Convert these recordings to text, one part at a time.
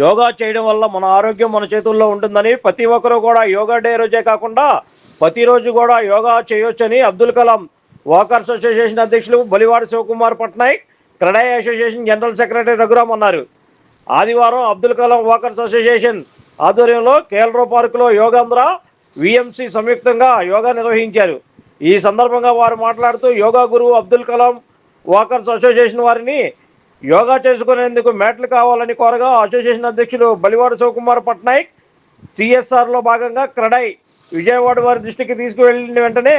యోగా చేయడం వల్ల మన ఆరోగ్యం మన చేతుల్లో ఉంటుందని ప్రతి ఒక్కరూ కూడా యోగా డే రోజే కాకుండా ప్రతిరోజు కూడా యోగా చేయొచ్చని అబ్దుల్ కలాం వాకర్స్ అసోసియేషన్ అధ్యక్షులు Balivada Sivakumar Patnaik CREDAI association general secretary Raghuram అన్నారు. ఆదివారం అబ్దుల్ కలాం వాకర్స్ అసోసియేషన్ ఆధ్వర్యంలో కేల్రో పార్కులో యోగాంధ్ర విఎంసి సంయుక్తంగా యోగా నిర్వహించారు. ఈ సందర్భంగా వారు మాట్లాడుతూ యోగా గురువు అబ్దుల్ కలాం వాకర్స్ అసోసియేషన్ వారిని యోగా చేసుకునేందుకు మ్యాట్లు కావాలని కోరగా అసోసియేషన్ అధ్యక్షులు బలివాడ శివకుమార్ పట్నాయక్ సిఎస్ఆర్లో భాగంగా క్రడై విజయవాడ వారి దృష్టికి తీసుకువెళ్ళిన వెంటనే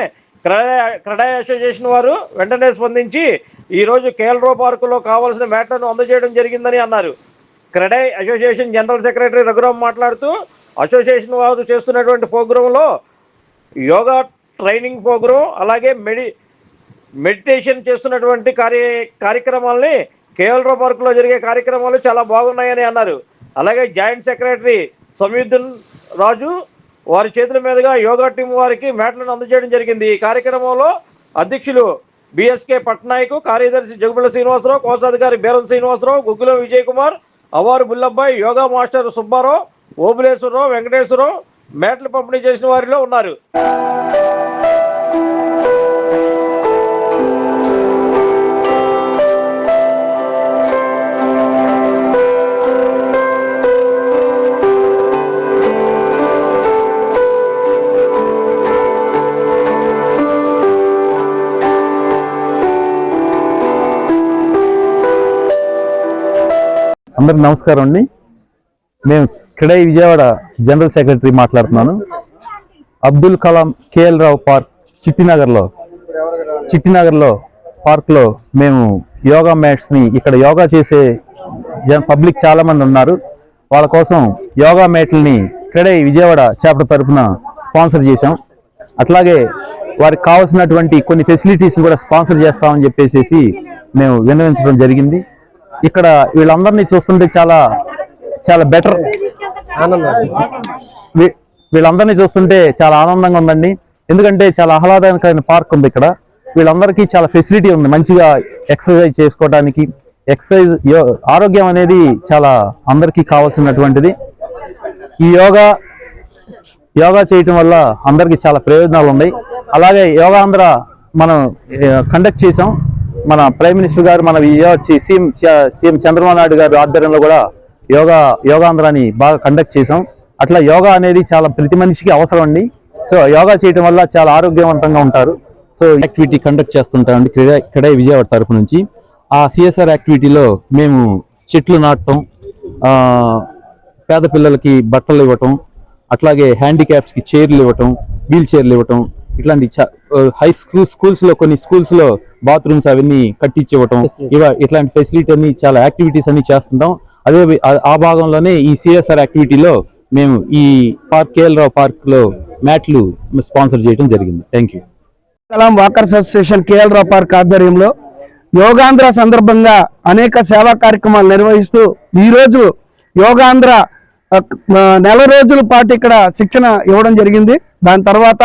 క్రడై క్రడై అసోసియేషన్ వారు వెంటనే స్పందించి ఈరోజు కేఎల్రో పార్కులో కావాల్సిన మ్యాట్లను అందజేయడం జరిగిందని అన్నారు. CREDAI association general secretary Raghuram మాట్లాడుతూ అసోసియేషన్ వారు చేస్తున్నటువంటి ప్రోగ్రాంలో యోగా ట్రైనింగ్ ప్రోగ్రాం అలాగే మెడి మెడిటేషన్ చేస్తున్నటువంటి కార్య కార్యక్రమాలని కేఎల్రో పార్కులో జరిగే కార్యక్రమాలు చాలా బాగున్నాయని అన్నారు. అలాగే జాయింట్ సెక్రటరీ సమయుద్దీన్ రాజు వారి చేతుల మీదుగా యోగా టీం వారికి మ్యాట్లను అందజేయడం జరిగింది. ఈ కార్యక్రమంలో అధ్యక్షులు బిఎస్కే పట్నాయక్ కార్యదర్శి జగుబుల శ్రీనివాసరావు కోశాధికారి బేరం శ్రీనివాసరావు గుగ్గుల విజయ్ కుమార్ అవారు బుల్లబ్బాయి యోగా మాస్టర్ సుబ్బారావు ఓబులేశ్వరరావు వెంకటేశ్వరరావు మేటలు పంపిణీ చేసిన వారిలో ఉన్నారు. అందరికి నమస్కారం అండి. మేము క్రిడై విజయవాడ జనరల్ సెక్రటరీ మాట్లాడుతున్నాను. Abdul Kalam K L Rao park చిట్టినగర్లో చిట్టినగర్లో పార్క్లో మేము యోగా మ్యాట్స్ని ఇక్కడ యోగా చేసే పబ్లిక్ చాలామంది ఉన్నారు. వాళ్ళ కోసం యోగా మ్యాట్లని క్రిడై విజయవాడ చేపట తరపున స్పాన్సర్ చేశాం. అట్లాగే వారికి కావాల్సినటువంటి కొన్ని ఫెసిలిటీస్ కూడా స్పాన్సర్ చేస్తామని చెప్పేసి మేము విన్నవించడం జరిగింది. ఇక్కడ వీళ్ళందరినీ చూస్తుంటే చాలా చాలా బెటర్ వీళ్ళందరినీ చూస్తుంటే చాలా ఆనందంగా ఉందండి. ఎందుకంటే చాలా ఆహ్లాదకరమైన పార్క్ ఉంది ఇక్కడ. వీళ్ళందరికీ చాలా ఫెసిలిటీ ఉంది మంచిగా ఎక్సర్సైజ్ చేసుకోవడానికి ఎక్సర్సైజ్ ఆరోగ్యం అనేది చాలా అందరికీ కావాల్సినటువంటిది. ఈ యోగా యోగా చేయటం వల్ల అందరికీ చాలా ప్రయోజనాలు ఉన్నాయి అలాగే యోగా ఆంధ్ర మనం కండక్ట్ చేసాం మన ప్రైమ్ మినిస్టర్ గారు మన విజయ- సీఎం సీఎం చంద్రబాబు నాయుడు గారు ఆధ్వర్యంలో కూడా యోగా యోగాంధ్రాని బాగా కండక్ట్ చేసాం అట్లా యోగా అనేది చాలా ప్రతి మనిషికి అవసరం అండి. సో యోగా చేయటం వల్ల చాలా ఆరోగ్యవంతంగా ఉంటారు. సో యాక్టివిటీ కండక్ట్ చేస్తుంటామండి క్రీడా క్రీడా విజయవాడ తరపు నుంచి. ఆ సిఎస్ఆర్ యాక్టివిటీలో మేము చెట్లు నాటడం పేద పిల్లలకి బట్టలు ఇవ్వటం అట్లాగే హ్యాండిక్యాప్స్కి చైర్లు ఇవ్వటం వీల్ చైర్లు ఇవ్వటం ఇట్లాంటి చా- హై స్కూల్ స్కూల్స్లో కొన్ని స్కూల్స్లో బాత్రూమ్స్ అవన్నీ కట్టించి ఇవ్వటం ఇవ ఇట్లాంటి ఫెసిలిటీ అన్ని చాలా యాక్టివిటీస్ అన్ని చేస్తుంటాం. అదే వి- ఆ- భాగంలోనే ఈ సిఎస్ఆర్ యాక్టివిటీలో మేము ఈ పార్క్ కేఎల్ రావు పార్క్లో మ్యాట్లు స్పాన్సర్ చేయడం జరిగింది. Thank you Kalam walkers association K L Rao park ఆధ్వర్యంలో యోగాంధ్ర సందర్భంగా అనేక సేవా కార్యక్రమాలు నిర్వహిస్తూ ఈరోజు యోగాంధ్ర నెల రోజుల పాటు ఇక్కడ శిక్షణ ఇవ్వడం జరిగింది. దాని తర్వాత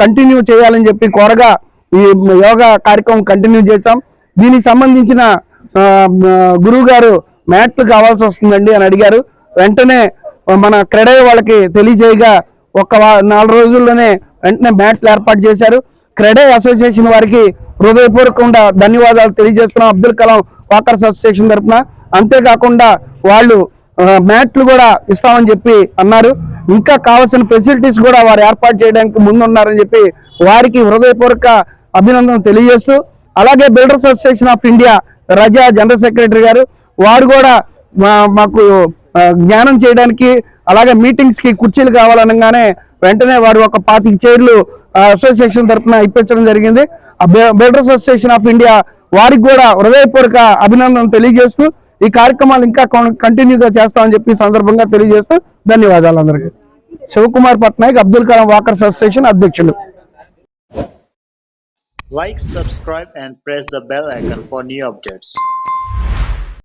కంటిన్యూ చేయాలని చెప్పి కోరగా ఈ యోగా కార్యక్రమం కంటిన్యూ చేశాం. దీనికి సంబంధించిన గురువు గారు మ్యాట్లు కావాల్సి వస్తుందండి అని అడిగారు. వెంటనే మన క్రెడై వాళ్ళకి తెలియజేయగా ఒక నాలుగు రోజుల్లోనే వెంటనే మ్యాట్లు ఏర్పాటు చేశారు. క్రెడే అసోసియేషన్ వారికి హృదయపూర్వకంగా ధన్యవాదాలు తెలియజేస్తున్నాం. అబ్దుల్ కలాం వాకర్స్ అసోసియేషన్ తరఫున. అంతేకాకుండా వాళ్ళు మ్యాట్లు కూడా ఇస్తామని చెప్పి అన్నారు. ఇంకా కావాల్సిన ఫెసిలిటీస్ కూడా వారు ఏర్పాటు చేయడానికి ముందున్నారని చెప్పి వారికి హృదయపూర్వక అభినందన తెలియజేస్తూ అలాగే builders association of India Raja general secretary గారు వారు కూడా మా- మాకు జ్ఞానం చేయడానికి అలాగే మీటింగ్స్కి కుర్చీలు కావాలనగానే వెంటనే వారు ఒక పాతిక చైర్లు అసోసియేషన్ తరఫున ఇప్పించడం జరిగింది. ఆ బిల్డర్స్ అసోసియేషన్ ఆఫ్ ఇండియా వారికి కూడా హృదయపూర్వక అభినందన తెలియజేస్తూ ఈ కార్యక్రమాలు ఇంకా కంటిన్యూగా చేస్తామని చెప్పి సందర్భంగా తెలియజేస్తూ ధన్యవాదాలు అందరికీ శివకుమార్ పట్నాయక్ అబ్దుల్ కలాం వాకర్స్ అసోసియేషన్ అధ్యక్షులు Like, subscribe, and press the bell icon for new updates.